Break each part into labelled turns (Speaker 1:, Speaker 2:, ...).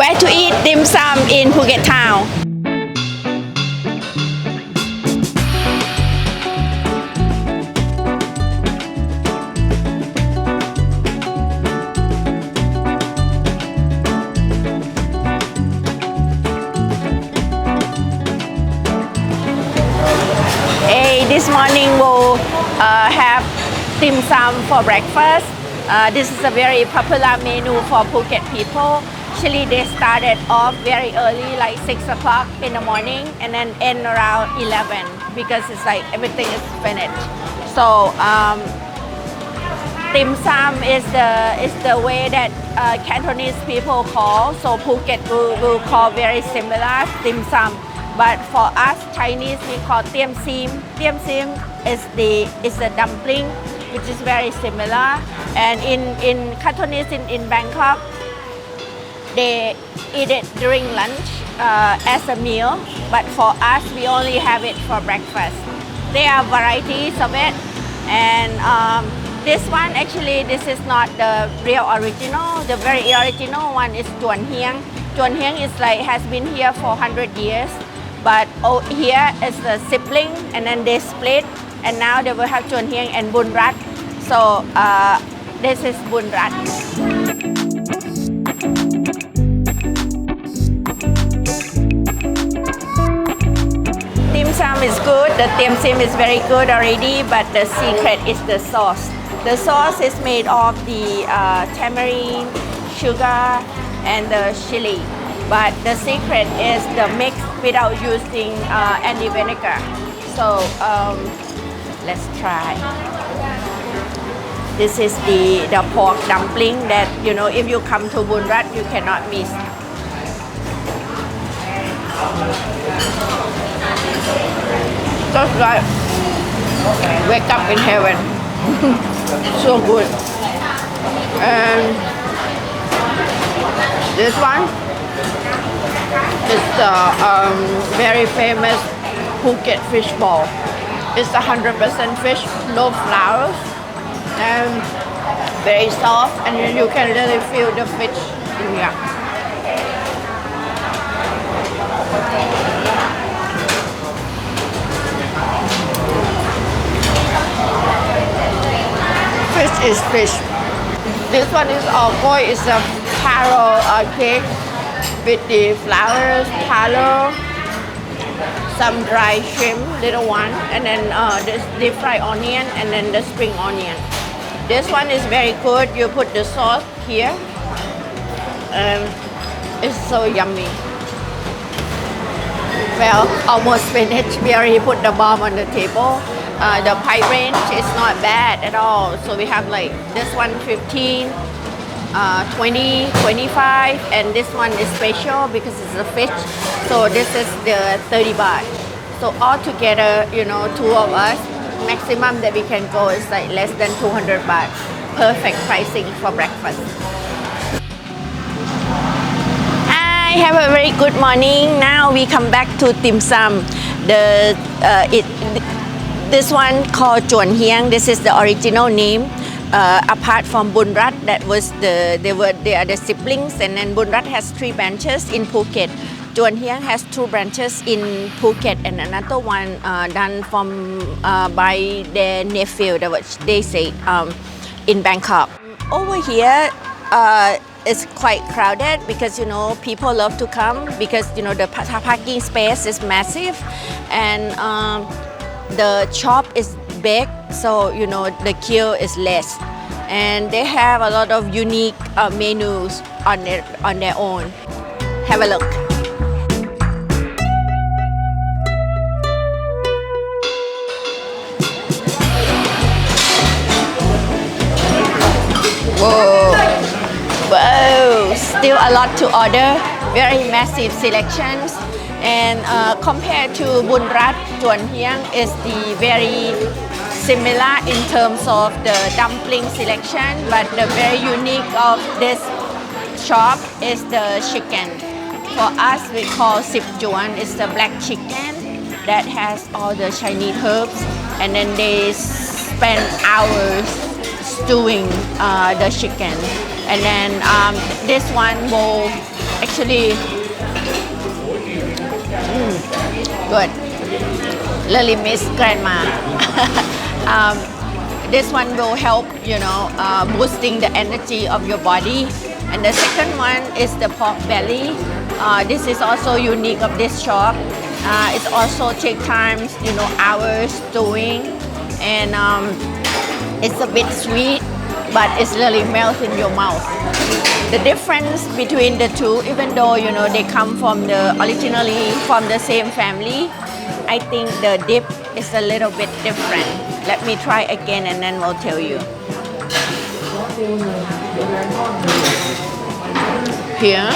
Speaker 1: Where to eat dim sum in Phuket town? Hey, this morning we'll uh, have dim sum for breakfast. Uh, this is a very popular menu for Phuket people. Actually, they started off very early, like 6 o'clock in the morning, and then end around 11 because it's like everything is finished. So, um, dim sum is the is the way that uh, Cantonese people call. So Phuket will, will call very similar dim sum. But for us Chinese, we call tiam sim. Tiam sim is the is the dumpling, which is very similar. And in in Cantonese in, in Bangkok, they eat it during lunch uh, as a meal. But for us, we only have it for breakfast. There are varieties of it, and um, this one actually this is not the real original. The very original one is Tuan Hiang. Tuan Hiang is like has been here for 100 years, but oh, here is the sibling, and then they split, and now they will have Tuan Hiang and Bun Rat. So uh, this is Bun sum is good. The dim sum is very good already, but the secret is the sauce. The sauce is made of the uh, tamarind, sugar, and the chili. But the secret is the mix without using uh, any vinegar. So um, let's try. This is the, the pork dumpling that you know if you come to Bunrat you cannot miss. Just like wake up in heaven. so good. And this one is the um, very famous Phuket fish ball. It's 100% fish, no flowers, and very soft, and you can really feel the fish in here. Fish is fish. This one is alcohol. It's a taro uh, cake with the flowers, taro, some dry shrimp, little one, and then uh, this deep fried onion, and then the spring onion. This one is very good. You put the sauce here, and it's so yummy. Well, almost finished. We already put the bomb on the table. Uh, the price range is not bad at all. So we have like this one 15, uh, 20, 25, and this one is special because it's a fish. So this is the 30 baht. So all together, you know, two of us, maximum that we can go is like less than 200 baht. Perfect pricing for breakfast. Hi, have a very good morning. Now we come back to Dim Sum. The uh, it this one called Chuan Hiang. This is the original name. Uh, apart from Bunrat, that was the they were they are the siblings, and then Bunrat has three branches in Phuket. Chuan Hiang has two branches in Phuket, and another one uh, done from uh, by their nephew. That was they say um, in Bangkok. Over here. Uh, it's quite crowded because you know people love to come because you know the parking space is massive and um, the chop is big so you know the queue is less. And they have a lot of unique uh, menus on their on their own. Have a look. Whoa. Whoa, still a lot to order. Very massive selections. And uh, compared to Bunrat, Hiang is the very similar in terms of the dumpling selection, but the very unique of this shop is the chicken. For us, we call Sip Juan. It's the black chicken that has all the Chinese herbs, and then they spend hours stewing uh, the chicken. And then um, this one will actually good. Really miss grandma. Um, this one will help you know uh, boosting the energy of your body. And the second one is the pork belly. Uh, this is also unique of this shop. Uh, it's also take times you know hours doing. And um, it's a bit sweet but it's really melt in your mouth the difference between the two even though you know they come from the originally from the same family i think the dip is a little bit different. Let me try again and then we'll tell you. Here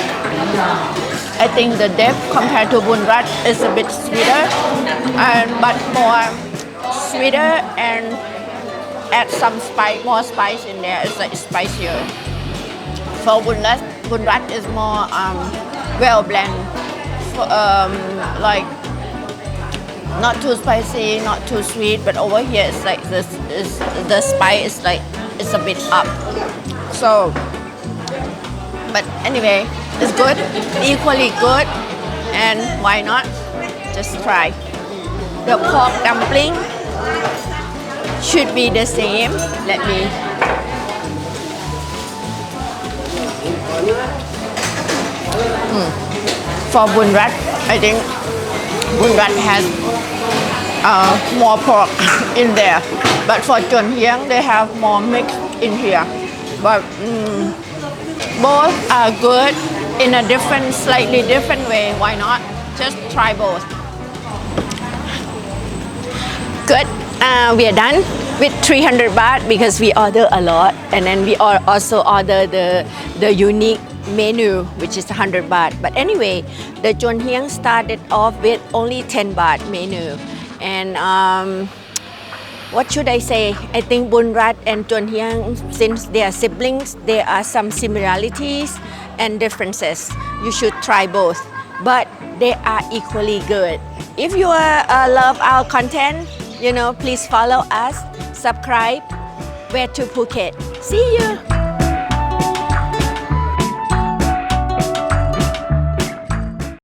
Speaker 1: i think the dip compared to bun rat is a bit sweeter and but more sweeter and add some spice more spice in there. It's like spicier for bunrat, bunrat is more um, well blend. For, um, like not too spicy, not too sweet, but over here it's like this is the spice is like it's a bit up. So, but anyway, it's good, equally good, and why not? Just try. The pork dumpling should be the same. Let me for Bunrat, I think Bunrat has uh, more pork in there. But for Chon Hiang, they have more mix in here. But mm, both are good in a different, slightly different way. Why not? Just try both. Good. Uh, we are done with 300 baht because we order a lot, and then we al- also order the the unique menu, which is 100 baht. But anyway, the Hiang started off with only 10 baht menu, and um, what should I say? I think Bunrat and Hiang, since they are siblings, there are some similarities and differences. You should try both, but they are equally good. If you uh, love our content, you know, please follow us, subscribe. Where to Phuket. See you.